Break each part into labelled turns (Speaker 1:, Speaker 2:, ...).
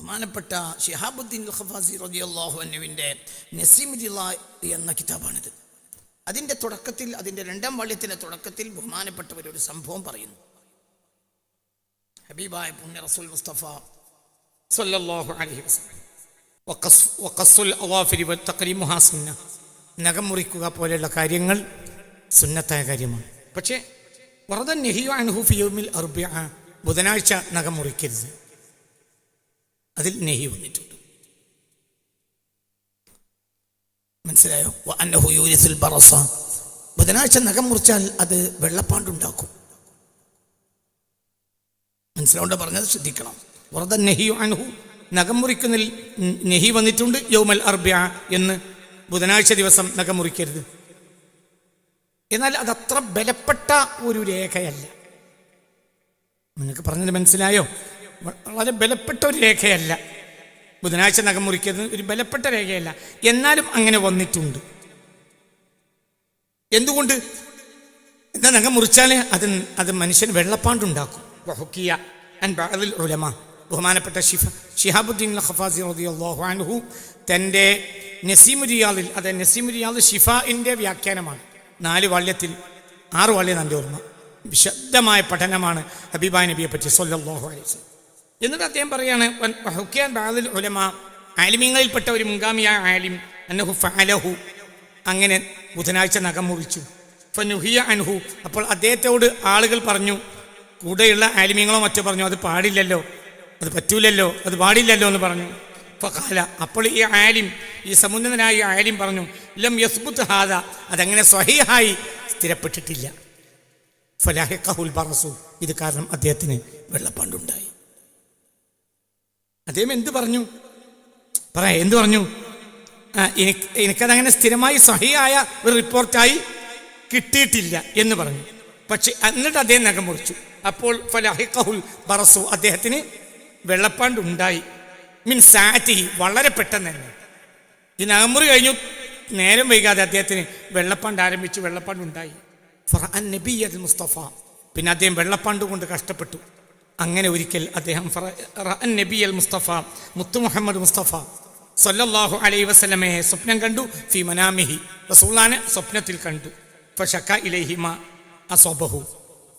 Speaker 1: ബഹുമാനപ്പെട്ട ഷിഹാബുദ്ദീൻ ഖഫാസി റളിയല്ലാഹു നസീമി നസീമുദ്ദീല എന്ന കിതാബാണിത്. അതിന്റെ തുടക്കത്തിൽ അതിന്റെ രണ്ടാം വള്യത്തിന്റെ തുടക്കത്തിൽ ബഹുമാനപ്പെട്ടവരൊരു സംഭവം പറയുന്നു. ഹബീബായ പുണ്യ റസൂൽ മുസ്തഫ സല്ലല്ലാഹു അലൈഹി വസല്ലം. നഖം മുറിക്കുക പോലെയുള്ള കാര്യങ്ങൾ സുന്നത്തായ കാര്യമാണ്. പക്ഷേ വറദൻ നെഹിയു ഫിയോമിൽ അർബിയ ബുധനാഴ്ച നഖം മുറിക്കരുത്. അതിൽ നെഹി വന്നിട്ടുണ്ട്. മനസ്സിലായോ? അന്നഹു യൂരിസുൽ ബുധനാഴ്ച നഖം മുറിച്ചാൽ അത് വെള്ളപ്പാണ്ടുണ്ടാക്കും. മനസ്സിലാവേണ്ട പറഞ്ഞത്? ശ്രദ്ധിക്കണം. വറദ നെഹിയു അൻഹു. നഖം മുറിക്കുന്നതിൽ നെഹി വന്നിട്ടുണ്ട്. യൗമൽ അർബ്യ എന്ന് ബുധനാഴ്ച ദിവസം നഖം മുറിക്കരുത്. എന്നാൽ അതത്ര ബലപ്പെട്ട ഒരു രേഖയല്ല. നിങ്ങൾക്ക് പറഞ്ഞത് മനസ്സിലായോ? വളരെ ബലപ്പെട്ട ഒരു രേഖയല്ല. ബുധനാഴ്ച നഖം മുറിക്കരുത് ഒരു ബലപ്പെട്ട രേഖയല്ല. എന്നാലും അങ്ങനെ വന്നിട്ടുണ്ട്. എന്തുകൊണ്ട്? എന്താ നഖം മുറിച്ചാൽ അത് അത് മനുഷ്യൻ വെള്ളപ്പാണ്ടുണ്ടാക്കും വഹുക്കിയ അൻ ബഅദിൽ ഉലമ. ബഹുമാനപ്പെട്ട ഷിഫ ഷിഹാബുദ്ദീൻ ഖഫാസി റളിയല്ലാഹു അൻഹു തന്റെ നസീമുരിയാളിൽ അതെ നസീമുരിയാൾ ഷിഫാഇന്റെ വ്യാഖ്യാനമാണ്. നാല് വള്യത്തിൽ ആറ് വള്യം തന്റെ ഓർമ്മ. വിശദമായ പഠനമാണ് ഹബീബായ നബിയെ പറ്റി സൊല്ലാഹു അലൈഹി എന്നിട്ട് അദ്ദേഹം പറയാണ് ഹുക്കിയാൻ ഉലമ ആലിമീങ്ങളിൽപ്പെട്ട ഒരു മുൻഗാമിയായ ആലിം അന്നഹു ഫഅലഹു. അങ്ങനെ ബുധനാഴ്ച നഖം മുറിച്ചു. ഫനുഹിയ അൻഹു. അപ്പോൾ അദ്ദേഹത്തോട് ആളുകൾ പറഞ്ഞു കൂടെയുള്ള ആലിമീങ്ങളോ മറ്റോ പറഞ്ഞു അത് പാടില്ലല്ലോ അത് പറ്റൂലല്ലോ അത് പാടില്ലല്ലോ എന്ന് പറഞ്ഞു. ഫഖാല അപ്പോൾ ഈ ആലിം ഈ സമുന്നതനായ ആലിം പറഞ്ഞു ലം യസ്ബുത്ത് ഹാദ. അതങ്ങനെ സ്വഹീഹായി സ്ഥിരപ്പെട്ടിട്ടില്ല. ഫലാഹിഖുൽ ബറസു. ഇത് കാരണം അദ്ദേഹത്തിന് വെള്ളപ്പാണ്ടുണ്ടായി അദ്ദേഹം എന്ത് പറഞ്ഞു? പറ എന്ത് പറഞ്ഞു? എനിക്ക് എനിക്കതങ്ങനെ സ്ഥിരമായി സഹിയായ ഒരു റിപ്പോർട്ടായി കിട്ടിയിട്ടില്ല എന്ന് പറഞ്ഞു. പക്ഷെ എന്നിട്ട് അദ്ദേഹം നഖം മുറിച്ചു. അപ്പോൾ ബറസു അദ്ദേഹത്തിന് വെള്ളപ്പാണ്ടുണ്ടായി മീൻ സാറ്റി വളരെ പെട്ടെന്ന് തന്നെ. ഈ നഖമുറി കഴിഞ്ഞു നേരം വൈകാതെ അദ്ദേഹത്തിന് വെള്ളപ്പാണ്ട് ആരംഭിച്ചു വെള്ളപ്പാണ്ടുണ്ടായി മുസ്തഫ. പിന്നെ അദ്ദേഹം വെള്ളപ്പാണ്ട് കൊണ്ട് കഷ്ടപ്പെട്ടു. അങ്ങനെ ഒരിക്കൽ അദ്ദേഹം നബി അൽ മുസ്തഫ മുത്തു മുഹമ്മദ് മുസ്തഫ സൊല്ലാഹു അലൈ വസല്ലമയെ സ്വപ്നം കണ്ടു ഫി മനാമിഹി. റസൂലാനെ സ്വപ്നത്തിൽ കണ്ടു. ഫഷക്ക ഇലൈഹിമ അസോബഹു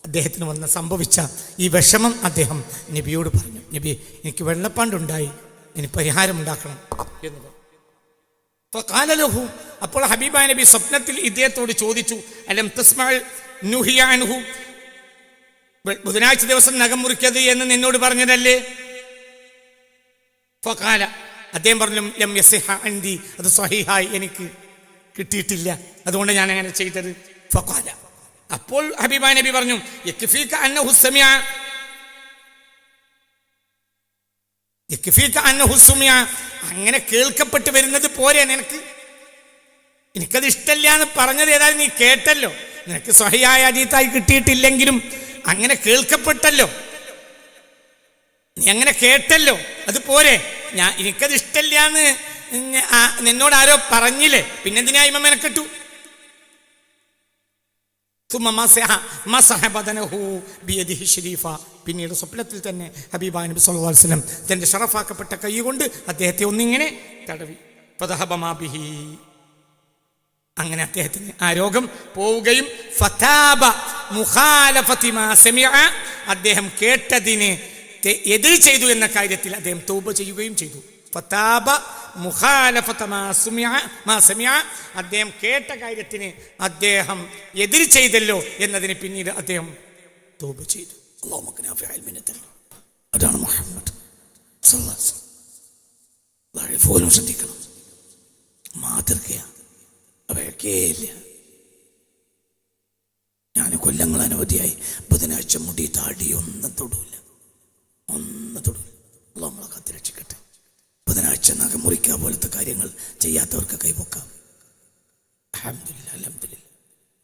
Speaker 1: അദ്ദേഹത്തിന് വന്ന സംഭവിച്ച ഈ വിഷമം അദ്ദേഹം നബിയോട് പറഞ്ഞു. നബി എനിക്ക് വെള്ളപ്പാണ്ടുണ്ടായി ഇനി പരിഹാരം ഉണ്ടാക്കണം എന്ന് പറഞ്ഞു. അപ്പോൾ ഹബീബ നബി സ്വപ്നത്തിൽ ഇദ്ദേഹത്തോട് ചോദിച്ചു അലം തസ്മാൽ ബുധനാഴ്ച ദിവസം നഖം മുറിക്കത് എന്ന് നിന്നോട് പറഞ്ഞതല്ലേ? ഫകാല അദ്ദേഹം പറഞ്ഞു എം എസ് അൻദി. അത് സ്വഹീഹായി എനിക്ക് കിട്ടിയിട്ടില്ല. അതുകൊണ്ട് ഞാൻ അങ്ങനെ ചെയ്തത്. ഫകാല അപ്പോൾ ഹബീബ നബി പറഞ്ഞു അങ്ങനെ കേൾക്കപ്പെട്ട് വരുന്നത് പോരെ നിനക്ക്? എനിക്കത് ഇഷ്ടമില്ല എന്ന് പറഞ്ഞത് ഏതായാലും നീ കേട്ടല്ലോ. നിനക്ക് സ്വഹയായ അതീതായി കിട്ടിയിട്ടില്ലെങ്കിലും അങ്ങനെ കേൾക്കപ്പെട്ടല്ലോ. നീ അങ്ങനെ കേട്ടല്ലോ. അത് പോരെ. ഞാൻ എനിക്കത് ഇഷ്ടമില്ല എന്ന് നിന്നോട് ആരോ പറഞ്ഞില്ലേ? പിന്നെന്തിനാ ഇമ മെനക്കെട്ടു? പിന്നീട് സ്വപ്നത്തിൽ തന്നെ ഹബീബ നബി സല്ലു തന്റെ ഷറഫാക്കപ്പെട്ട കൈ കൊണ്ട് അദ്ദേഹത്തെ ഒന്നിങ്ങനെ തടവി. അങ്ങനെ അദ്ദേഹത്തിന് ആ രോഗം പോവുകയും ഫതാബ അദ്ദേഹം കേട്ടതിന് എതിർ ചെയ്തു എന്ന കാര്യത്തിൽ അദ്ദേഹം തൗബ ചെയ്യുകയും ചെയ്തു. ഫതാബ അദ്ദേഹം കേട്ട കാര്യത്തിന് അദ്ദേഹം എതിർ ചെയ്തല്ലോ എന്നതിന് പിന്നീട് അദ്ദേഹം തൗബ ചെയ്തു. അതാണ് മുഹമ്മദ് ഫോലും ശ്രദ്ധിക്കണം. മാതൃകയാണ്. അവയൊക്കെയില്ല ഞാൻ കൊല്ലങ്ങൾ അനവധിയായി. ബുധനാഴ്ച മുടി താടി ഒന്നും തൊടൂല. ഒന്നും തൊടൂല. അള്ളാഹ് നമ്മളെ കത്തിരക്ഷിക്കട്ടെ ബുധനാഴ്ച നഖം മുറിക്കുക പോലത്തെ കാര്യങ്ങൾ ചെയ്യാത്തവർക്ക് കൈപൊക്കാം അഹമ്മദില്ല അലഹമില്ല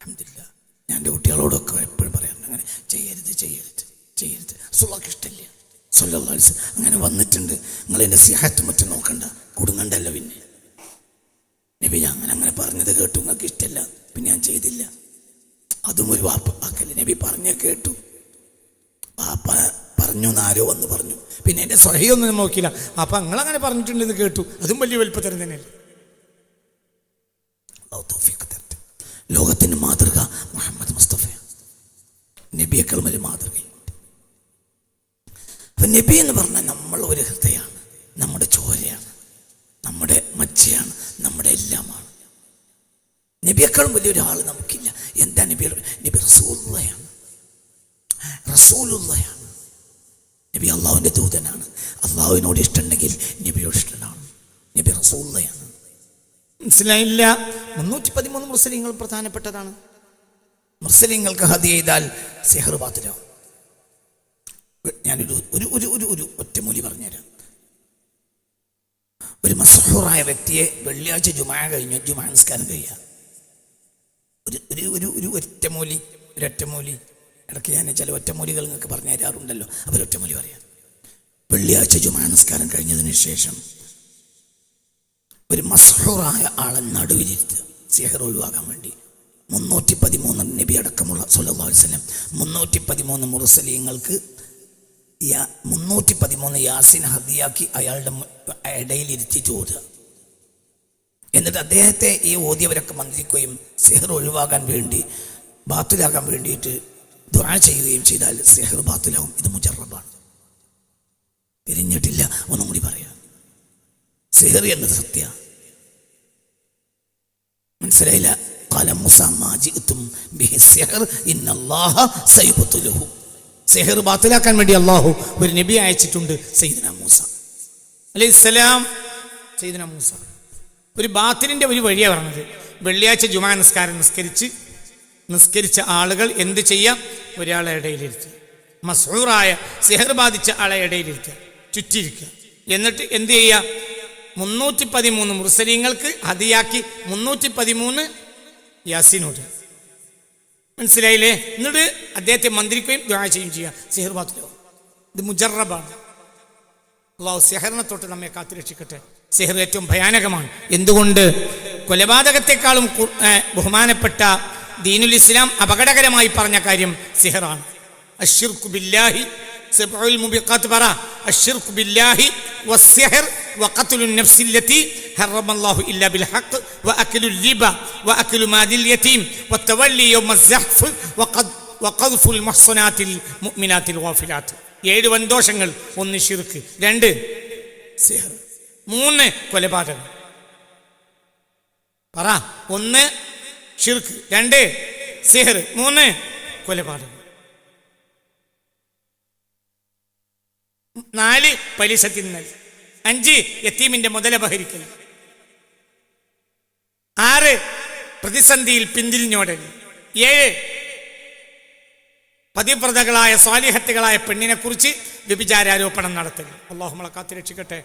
Speaker 1: അഹമ്മദില്ല ഞാൻ എന്റെ കുട്ടികളോടൊക്കെ എപ്പോഴും പറയാറുണ്ട് അങ്ങനെ ചെയ്യരുത് ചെയ്യരുത് ചെയ്യരുത്. സുള്ളക്ക് ഇഷ്ടമില്ല. സുല്ലാസ് അങ്ങനെ വന്നിട്ടുണ്ട്. നിങ്ങൾ എന്റെ സിഹാത്ത് മറ്റും നോക്കണ്ട. കുടുങ്ങണ്ടല്ല പിന്നെ. നബി ഞാൻ അങ്ങനെ അങ്ങനെ പറഞ്ഞത് കേട്ടു. നിങ്ങൾക്ക് ഇഷ്ടമല്ല. പിന്നെ ഞാൻ ചെയ്തില്ല. അതും ഒരു വാപ്പ അക്കൽ നബി പറഞ്ഞ കേട്ടു. വാപ്പ പറഞ്ഞു എന്നാരോ വന്ന് പറഞ്ഞു. പിന്നെ എന്റെ സ്വഹയൊന്നും നോക്കിയില്ല. അപ്പം നിങ്ങളങ്ങനെ പറഞ്ഞിട്ടുണ്ടെന്ന് കേട്ടു. അതും വലിയ വലിപ്പത്തരം തന്നെയല്ലേ. ലോകത്തിന്റെ മാതൃക മുഹമ്മദ് മുസ്തഫ. നബിയേക്കാൾ ഒരു മാതൃകയുണ്ട്. അപ്പൊ നബി എന്ന് പറഞ്ഞാൽ നമ്മൾ ഒരു ഹൃദയമാണ്. നമ്മുടെ ചോരയാണ്. നമ്മുടെ മജ്ജയാണ്. നമ്മുടെ എല്ലാമാണ്. നബിയേക്കാളും വലിയൊരാൾ നമുക്കില്ല എന്താ നബി നബി റസൂലുള്ളയാണ് റസൂലുള്ളയാണ് നബി അള്ളാഹുവിന്റെ ദൂതനാണ്. അള്ളാഹുവിനോട് ഇഷ്ടമുണ്ടെങ്കിൽ നബിയോട് ഇഷ്ടമാണ് നബി റസൂലുള്ളയാണ് മനസ്സിലായില്ല? മുന്നൂറ്റി പതിമൂന്ന് മുസ്ലിങ്ങൾ പ്രധാനപ്പെട്ടതാണ്. മുസ്ലിങ്ങൾക്ക് ഹതി ചെയ്താൽ സെഹർ ഞാനൊരു ഒരു ഒരു ഒരു ഒരു ഒറ്റമൂലി പറഞ്ഞുതരാം. ഒരു മസഹൂറായ വ്യക്തിയെ വെള്ളിയാഴ്ച ജുമാ കഴിഞ്ഞു ജുമാ നിസ്കാരം കഴിയുക. ഒരു ഒരു ഒരു ഒരു ഒറ്റമൂലി ഒരൊറ്റമൂലി. ഇടയ്ക്ക് ഞാൻ ചില ഒറ്റമൂലികൾ നിങ്ങൾക്ക് പറഞ്ഞു തരാറുണ്ടല്ലോ. അവർ ഒറ്റമൂലി പറയാം. വെള്ളിയാഴ്ച ജുമാ നമസ്കാരം കഴിഞ്ഞതിന് ശേഷം ഒരു മസ്ഹൂറായ ആളെ നടുവിലിരുത്തുക. സിഹർ ഒഴിവാക്കാൻ വേണ്ടി. മുന്നൂറ്റി പതിമൂന്ന് നബി അടക്കമുള്ള സുലഭ വസ്ലം മുന്നൂറ്റി പതിമൂന്ന് മുറുസലീങ്ങൾക്ക് മുന്നൂറ്റി പതിമൂന്ന് യാസിൻ ഹദിയാക്കി അയാളുടെ ഇടയിലിരുത്തി ഓതുക. എന്നിട്ട് അദ്ദേഹത്തെ ഈ ഓതിയവരൊക്കെ മന്ത്രിക്കുകയും സിഹർ ഒഴിവാക്കാൻ വേണ്ടി ബാത്തിലാക്കാൻ വേണ്ടിയിട്ട് ദ്വാ ചെയ്യുകയും ചെയ്താൽ സിഹർ ബാത്തിലാവും ഇത് മുജറബാണ് തിരിഞ്ഞിട്ടില്ല ഒന്നും കൂടി പറയാം സിഹർ എന്നത് സത്യ മനസ്സിലായില്ല قال موسى ما جئتم به السحر إن الله سيبطله സിഹർ ബാത്തിലാക്കാൻ വേണ്ടി അള്ളാഹു ഒരു നബി അയച്ചിട്ടുണ്ട് സയ്യിദ്ന മൂസ അലൈഹി സ്വലാം സയ്യിദ്ന മൂസ ഒരു ബാത്തിലിന്റെ ഒരു വഴിയാണ് പറഞ്ഞത്. വെള്ളിയാഴ്ച ജുമാ നിസ്കാരം നിസ്കരിച്ച് നിസ്കരിച്ച ആളുകൾ എന്ത് ചെയ്യാം? ഒരാളെ ഇടയിലിരുത്തുക. മസൂറായ സിഹർ ബാധിച്ച ആളെ ഇടയിലിരുത്തുക. ചുറ്റിയിരിക്കുക. എന്നിട്ട് എന്ത് ചെയ്യുക മുന്നൂറ്റി പതിമൂന്ന് മുർസലിങ്ങൾക്ക് ഹതിയാക്കി മുന്നൂറ്റി പതിമൂന്ന് യാസിനോട്. മനസ്സിലായില്ലേ? എന്നിട്ട് അദ്ദേഹത്തെ മന്ത്രിക്കുകയും ദ്വാഴ്ചയും ചെയ്യുക സിഹർ ബാത്തിലോ. ഇത് മുജറബാണ്. അള്ളാഹു സെഹറിനെ തൊട്ട് നമ്മെ കാത്തുരക്ഷിക്കട്ടെ. സെഹർ ഏറ്റവും ഭയാനകമാണ് എന്തുകൊണ്ട് കൊലപാതകത്തെക്കാളും കു- ഏ, ബഹുമാനപ്പെട്ട ദീനുൽ ഇസ്ലാം അപകടകരമായി പറഞ്ഞ കാര്യം സിഹറാണ് അഷിർക്കു ബില്ലാഹി സബ്ഉൽ മുബിഖാത്ത് പറ അഷിർക്കു ബില്ലാഹി വസ്സിഹർ وقتل النفس التي حرم الله إلا بالحق وأكل الربا وأكل مال اليتيم والتولي يوم الزحف وقد وقذف المحصنات المؤمنات الغافلات ഏഴ് വൻദോഷങ്ങൾ ഒന്ന് ഷിർക്ക് രണ്ട് സിഹർ മൂന്ന് കൊലപാതകം. പറ. ഒന്ന് ഷിർക്ക് രണ്ട് സിഹർ. മൂന്ന് കൊലപാതകം. നാല് പലിശ തിന്നൽ അഞ്ച് യത്തീമിന്റെ മുതലപഹരിക്കൽ. ആറ് പ്രതിസന്ധിയിൽ പിന്തിരിഞ്ഞോടൽ. ഏഴ് പതിവ്രതകളായ സ്വാലിഹത്തുകളായ പെണ്ണിനെ കുറിച്ച് വ്യഭിചാരോപണം നടത്തൽ. അള്ളാഹു നമ്മളെ കാത്തിരക്ഷിക്കട്ടെ.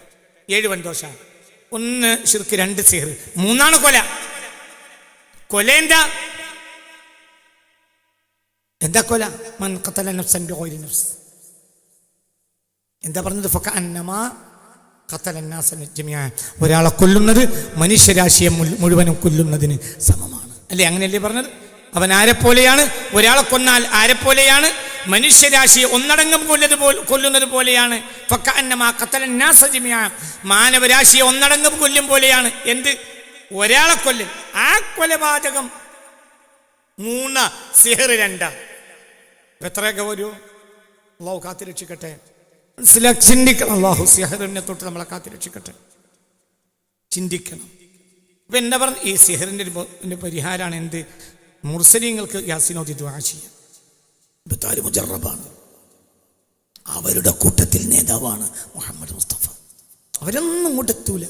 Speaker 1: ഏഴ് വൻദോഷ. ഒന്ന് ശിർക്ക് രണ്ട് സിഹർ. മൂന്നാണ് കൊല. കൊല എന്താ എന്താ കൊല? മൻ ഖതല നഫ്സൻ ബിഗൈരി നഫ്സ്. എന്താ പറഞ്ഞത്? ഫക അന്നമാ കത്തല നാസന ജമിയ ഒരാളെ കൊല്ലുന്നത് മനുഷ്യരാശിയെ മുഴുവനും കൊല്ലുന്നതിന് സമമാണ്. അല്ലേ? അങ്ങനെയല്ലേ പറഞ്ഞത്? അവൻ ആരെപ്പോലെയാണ്? ഒരാളെ കൊന്നാൽ ആരെപ്പോലെയാണ്? മനുഷ്യരാശിയെ ഒന്നടങ്കം കൊല്ലത് പോ കൊല്ലുന്നത് പോലെയാണ്. ഫക്കന്നമാ കത്തലന്നാസജിമിയ മാനവരാശിയെ ഒന്നടങ്കം കൊല്ലും പോലെയാണ്. എന്ത്? ഒരാളെ കൊല്ല. ആ കൊലപാതകം മൂന്ന സിഹർ രണ്ട. എത്രയൊക്കെ വരൂ? അള്ളാഹു കാത്തിരക്ഷിക്കട്ടെ. മനസ്സിലാക്കി ചിന്തിക്കണം. അള്ളാഹു സിഹറിനെ തൊട്ട് നമ്മളെ കാത്തിരക്ഷിക്കട്ടെ. ചിന്തിക്കണം. അപ്പൊ എന്താ പറഞ്ഞു ഈ സിഹറിന്റെ ഒരു പരിഹാരമാണ് എന്ത്? മുർസലിങ്ങൾക്ക് യാസിനോദി ദ്വാ ചെയ്യാം ഇപ്പത്താര് മുജറബാണ്. അവരുടെ കൂട്ടത്തിൽ നേതാവാണ് മുഹമ്മദ് മുസ്തഫ. അവരൊന്നും ഇങ്ങോട്ടെത്തൂല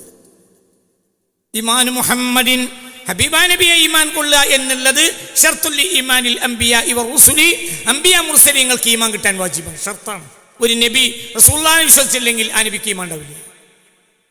Speaker 1: ഇമാൻ മുഹമ്മദിൻ ഹബീബ നബിയെ ഈമാൻ കൊള്ളുക എന്നുള്ളത് ഷർത്തുല്ലി ഈമാനിൽ അംബിയ ഇവർ റുസുലി. അംബിയ മുർസലിങ്ങൾക്ക് ഈമാൻ കിട്ടാൻ വാജിബാണ്. ഷർത്താണ്. ഒരു നബി റസൂള്ളാനെ വിശ്വസിച്ചില്ലെങ്കിൽ ആ നബിക്ക് ഈമാൻ ഉണ്ടാവില്ല.